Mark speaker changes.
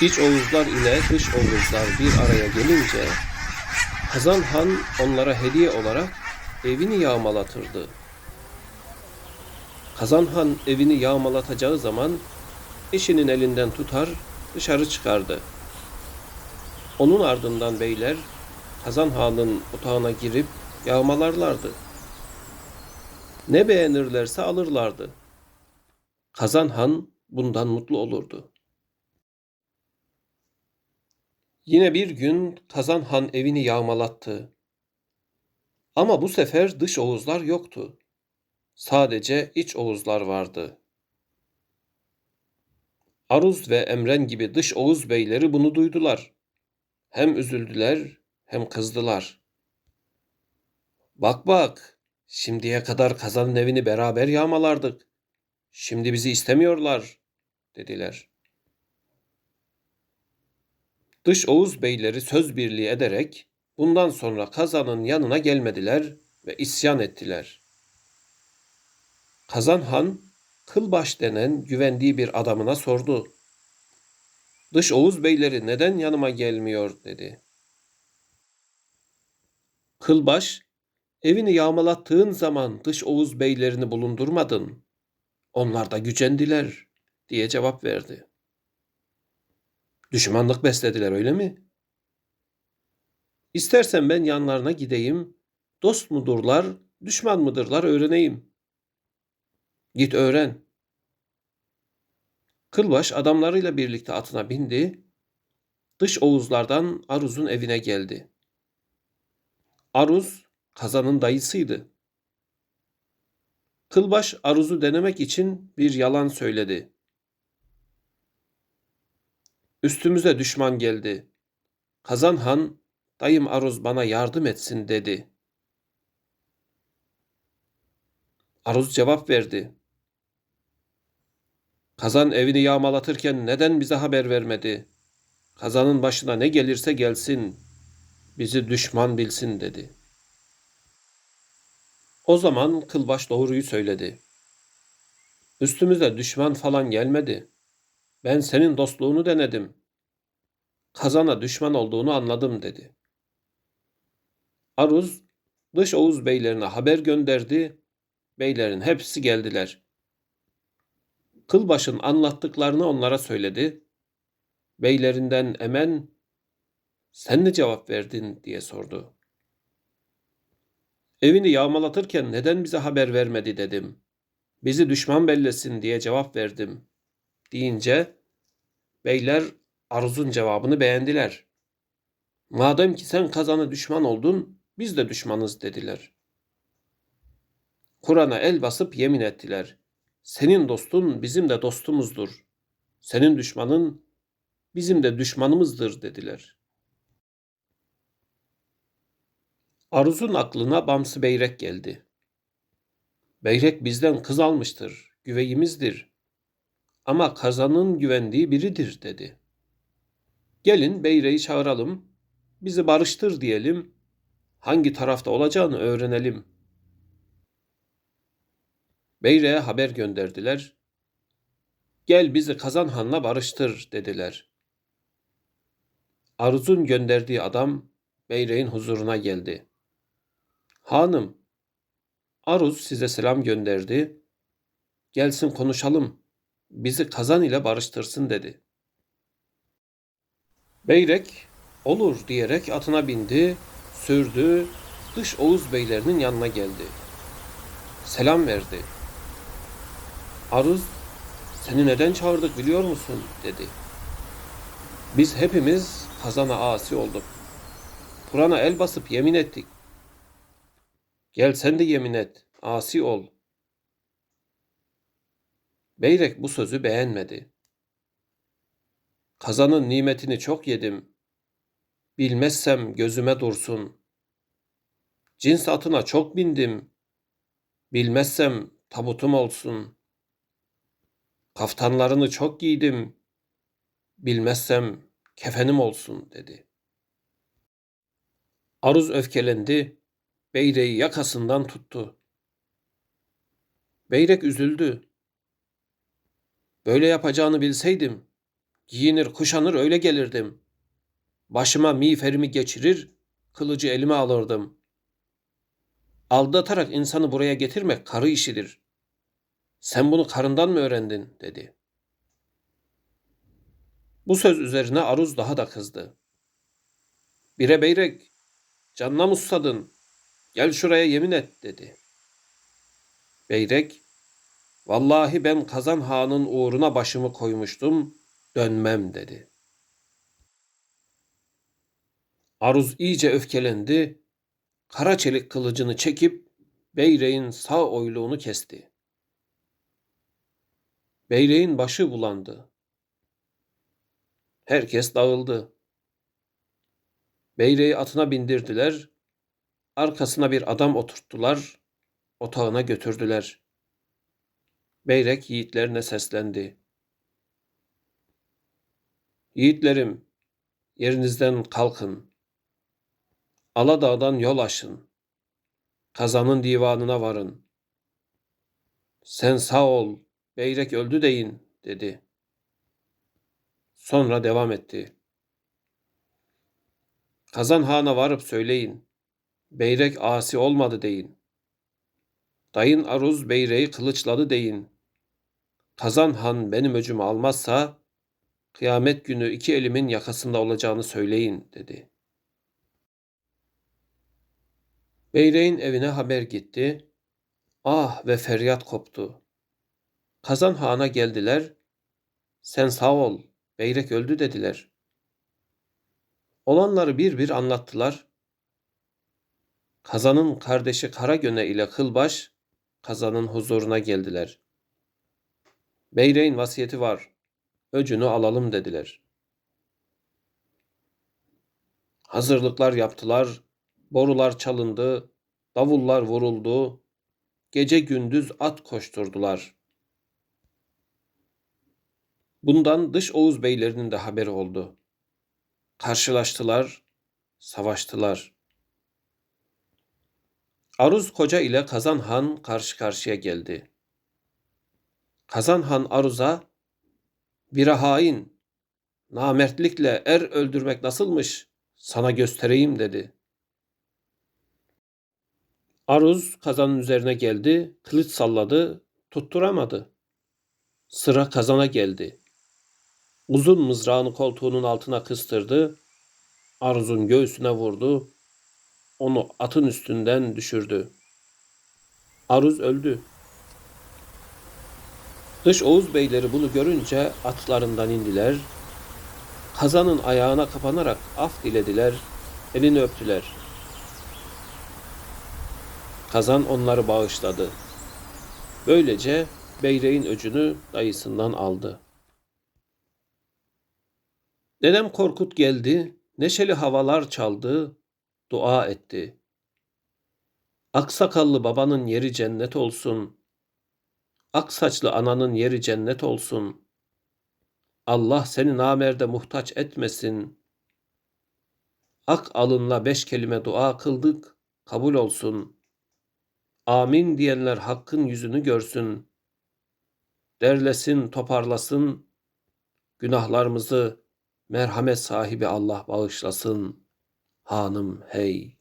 Speaker 1: İç Oğuzlar ile dış Oğuzlar bir araya gelince Kazan Han onlara hediye olarak evini yağmalatırdı. Kazan Han evini yağmalatacağı zaman eşinin elinden tutar dışarı çıkardı. Onun ardından beyler Kazan Han'ın otağına girip yağmalarlardı. Ne beğenirlerse alırlardı. Kazan Han bundan mutlu olurdu. Yine bir gün Kazan Han evini yağmalattı. Ama bu sefer dış Oğuzlar yoktu. Sadece iç Oğuzlar vardı. Aruz ve Emren gibi dış Oğuz beyleri bunu duydular. Hem üzüldüler hem kızdılar. Bak bak, şimdiye kadar Kazan'ın evini beraber yağmalardık. Şimdi bizi istemiyorlar, dediler. Dış Oğuz beyleri söz birliği ederek bundan sonra Kazan'ın yanına gelmediler ve isyan ettiler. Kazan Han, Kılbaş denen güvendiği bir adamına sordu. Dış Oğuz beyleri neden yanıma gelmiyor dedi. Kılbaş, evini yağmalattığın zaman dış Oğuz beylerini bulundurmadın. Onlar da gücendiler diye cevap verdi. Düşmanlık beslediler öyle mi? İstersen ben yanlarına gideyim, dost mudurlar, düşman mıdırlar öğreneyim. Git öğren. Kılbaş adamlarıyla birlikte atına bindi, dış Oğuzlardan Aruz'un evine geldi. Aruz, Kazan'ın dayısıydı. Kılbaş Aruz'u denemek için bir yalan söyledi. Üstümüze düşman geldi. Kazan Han, dayım Aruz bana yardım etsin dedi. Aruz cevap verdi. Kazan evini yağmalatırken neden bize haber vermedi? Kazanın başına ne gelirse gelsin, bizi düşman bilsin dedi. O zaman Kılbaş doğruyu söyledi. Üstümüze düşman falan gelmedi. Ben senin dostluğunu denedim. Kazana düşman olduğunu anladım dedi. Aruz dış Oğuz beylerine haber gönderdi. Beylerin hepsi geldiler. Kılbaş'ın anlattıklarını onlara söyledi. Beylerinden Emen sen ne cevap verdin diye sordu. Evini yağmalatırken neden bize haber vermedi dedim. Bizi düşman bellesin diye cevap verdim. Deyince beyler Aruz'un cevabını beğendiler. Madem ki sen kazanı düşman oldun, biz de düşmanız dediler. Kur'an'a el basıp yemin ettiler. Senin dostun bizim de dostumuzdur. Senin düşmanın bizim de düşmanımızdır dediler. Aruz'un aklına Bamsı Beyrek geldi. Beyrek bizden kız almıştır, güveyimizdir. Ama kazanın güvendiği biridir dedi. Gelin Beyre'yi çağıralım, bizi barıştır diyelim, hangi tarafta olacağını öğrenelim. Beyre'ye haber gönderdiler. Gel bizi Kazan Han'la barıştır dediler. Aruz'un gönderdiği adam Beyre'in huzuruna geldi. Hanım, Aruz size selam gönderdi. Gelsin konuşalım. Bizi Kazan ile barıştırsın dedi. Beyrek olur diyerek atına bindi, sürdü, dış Oğuz beylerinin yanına geldi. Selam verdi. Aruz, seni neden çağırdık biliyor musun? dedi. Biz hepimiz Kazan'a asi olduk. Kur'an'a el basıp yemin ettik. Gel sen de yemin et, asi ol. Beyrek bu sözü beğenmedi. Kazanın nimetini çok yedim. Bilmezsem gözüme dursun. Cins atına çok bindim. Bilmezsem tabutum olsun. Kaftanlarını çok giydim. Bilmezsem kefenim olsun dedi. Aruz öfkelendi. Beyre'yi yakasından tuttu. Beyrek üzüldü. Böyle yapacağını bilseydim Giyinir kuşanır öyle gelirdim. Başıma miğferimi geçirir, kılıcı elime alırdım. Aldatarak insanı buraya getirmek karı işidir. Sen bunu karından mı öğrendin? dedi. Bu söz üzerine Aruz daha da kızdı. Bire beyrek, canına mı susadın? Gel şuraya yemin et dedi. Beyrek, vallahi ben Kazan Han'ın uğruna başımı koymuştum, dönmem dedi. Aruz iyice öfkelendi, kara çelik kılıcını çekip Beyrek'in sağ oyluğunu kesti. Beyrek'in başı bulandı. Herkes dağıldı. Beyreği atına bindirdiler, arkasına bir adam oturttular, otağına götürdüler. Beyrek yiğitlerine seslendi. Yiğitlerim, yerinizden kalkın. Aladağ'dan yol aşın. Kazanın divanına varın. Sen sağ ol, Beyrek öldü deyin, dedi. Sonra devam etti. Kazan Han'a varıp söyleyin. Beyrek asi olmadı deyin. Dayın Aruz Beyrek'i kılıçladı deyin. Kazan Han benim öcümü almazsa kıyamet günü iki elimin yakasında olacağını söyleyin dedi. Beyrek'in evine haber gitti. Ah ve feryat koptu. Kazan Han'a geldiler. Sen sağ ol, Beyrek öldü dediler. Olanları bir bir anlattılar. Kazan'ın kardeşi Karagöne ile Kılbaş Kazan'ın huzuruna geldiler. Beyrek'in vasiyeti var. Öcünü alalım dediler. Hazırlıklar yaptılar. Borular çalındı. Davullar vuruldu. Gece gündüz at koşturdular. Bundan dış Oğuz beylerinin de haberi oldu. Karşılaştılar, savaştılar. Aruz Koca ile Kazan Han karşı karşıya geldi. Kazan Han Aruz'a bir hain, namertlikle er öldürmek nasılmış sana göstereyim dedi. Aruz kazanın üzerine geldi, kılıç salladı, tutturamadı. Sıra kazana geldi. Uzun mızrağını koltuğunun altına kıstırdı. Aruz'un göğsüne vurdu. Onu atın üstünden düşürdü. Aruz öldü. Dış Oğuz beyleri bunu görünce atlarından indiler. Kazanın ayağına kapanarak af dilediler, elini öptüler. Kazan onları bağışladı. Böylece Beyreğin öcünü dayısından aldı. Dedem Korkut geldi, neşeli havalar çaldı, dua etti. Aksakallı babanın yeri cennet olsun. Aksaçlı ananın yeri cennet olsun. Allah seni namerde muhtaç etmesin. Ak alınla beş kelime dua kıldık, kabul olsun. Amin diyenler hakkın yüzünü görsün. Derlesin, toparlasın. Günahlarımızı merhamet sahibi Allah bağışlasın. Hanım hey.